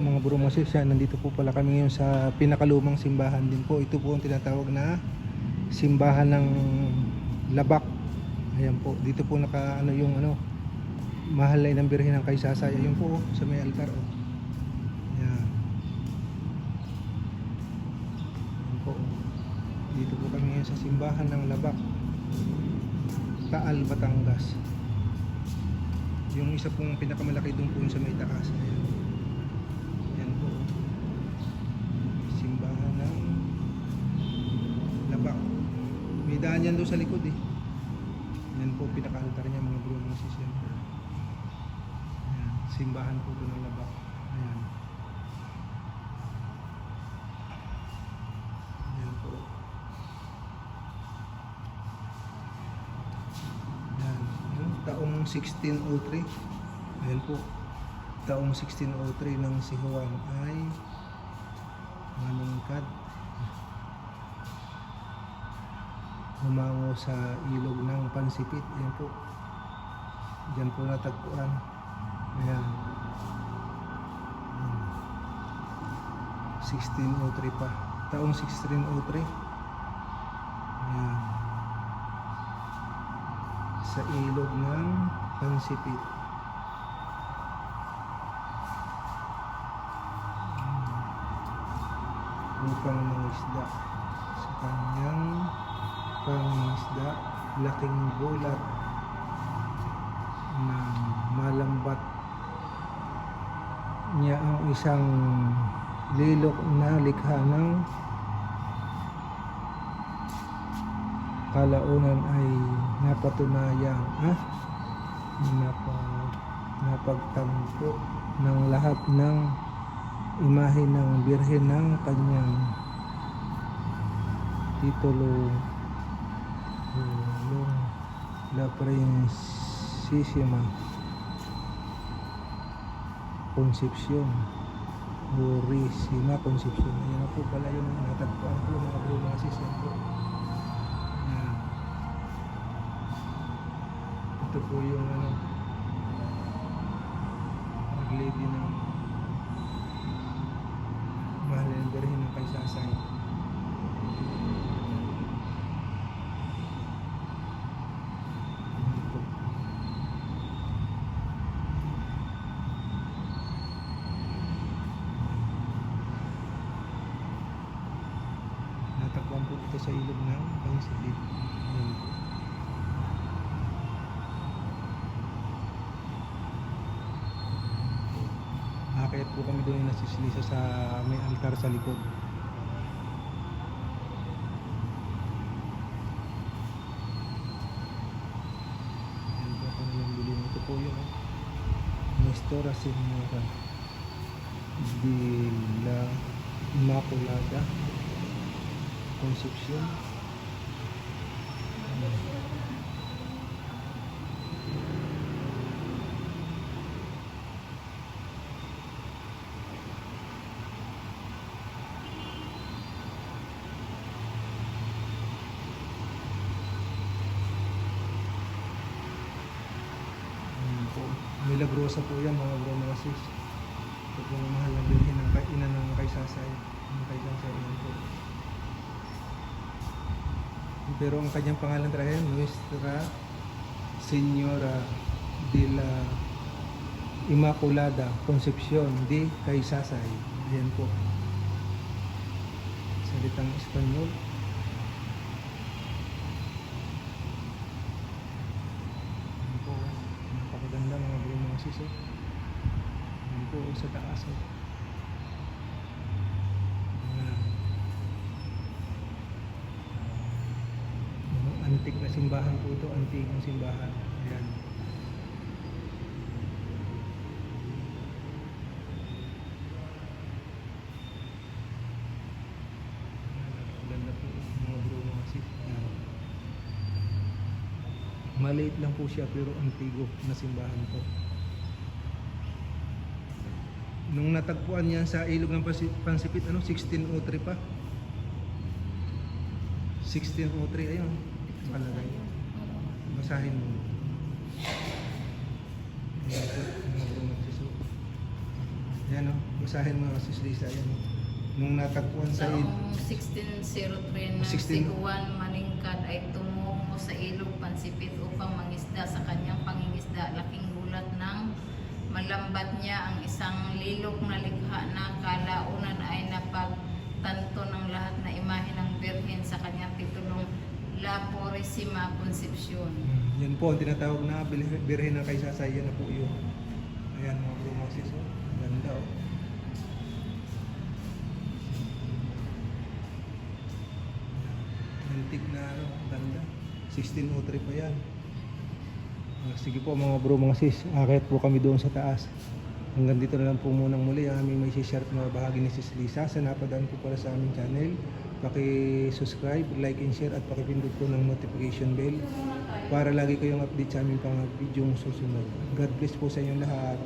po mga bro mga sis, yan, nandito po pala kami ngayon sa pinakalumang simbahan din po. Ito po ang tinatawag na simbahan ng Labak. Ayan po, dito po naka ano yung ano mahalay ng birhen ng Kaysasay. Ayun po oh, sa may altar oh. Ayan. Po. oh. Dito po kami ngayon sa simbahan ng Labak. Taal, Batangas. Yung isa pong pinakamalaki doon po sa may taas. Ayan. Yan po. Simbahan ng Labak. Daan yan doon sa likod eh. Yan po pinaka-altar niya mga bro mga sis yan. Ayan. Simbahan po ito ng Labak. Ayan. Yan po. Yan. Yung taong 1603. Ayan po. Taong 1603 ng si Juan ay manungkad. Humango sa ilog ng Pansipit. Ayan po. Diyan po natagpuan. Ayan. Hmm. 1603 pa. Taong 1603. Ayan sa ilog ng Pansipit. Upang mangisda sa kanyang pangisda, laking bulat na malambat. Niya ang isang lilok na likha ng kalaunan ay napatunayang ah, napa, napagtampo ng lahat ng imahe ng birhen ng kanyang titulo Tulong La Princesima Concepcion Purisima Concepcion ayan na po pala yung natagpuan po mga bro mga sis yan po Ayan. ito po yung ano naglady ng mahal ng birhen ng kaysasay Ayan po. Natagpuan po ito sa ilog ng Pangsilip. Ayan po. Akayat po kami doon yung nasisilisa sa may altar sa likod. Ayan po nilang bilhin. Ito po yung Nestora Senora de la Immaculada Concepcion. Milagrosa po yan mga bro mga sis. Ito po mahal na bilhin ng kaina ng kaysasay. Ng kaysasay yan po. Pero ang kanyang pangalan talaga yan, Nuestra Señora de la Immaculada Concepcion de Kaysasay. Ayan po. Salitang Espanyol. Ayan po. Napakaganda mga bro mga sis. oh. Ayan po sa taas. Ayan. Ano, Antik na simbahan po ito, antik na simbahan. Ayan. Ganda po mga mga sis. Ayan. Maliit lang po siya pero antigo na simbahan po. Nung natagpuan yan sa ilog ng Pansipit, ano, 1603 pa. 1603, ayun. Nakalagay. Basahin mo. Yan o, basahin mo sis Lisa. Yan o. Nung natagpuan sa il- Taong 1603 na 16. si Juan Maningkad ay tumungo sa ilog Pansipit upang mangisda sa kanyang pangingisda. Laking gulat ng malambat niya ang isang lilok na likha na kalaunan ay napagtanto ng lahat na imahe ng Birhen sa kanyang titulong La Purisima Concepcion. Hmm, Yan po ang tinatawag na birhen ng kaysasay. Yan na po yun. Ayan mga bro mga sis. Oh. Ganda o. Antique na ano, ganda. 1603 pa yan. Ah, sige po mga bro mga sis, akit po kami doon sa taas. Hanggang dito na lang po munang muli ang aming may share na bahagi ni Sis Lisa sa napadaan po para sa aming channel. Paki-subscribe, like and share at pakipindot po ng notification bell para lagi kayong update sa aming pang video susunod. God bless po sa inyong lahat.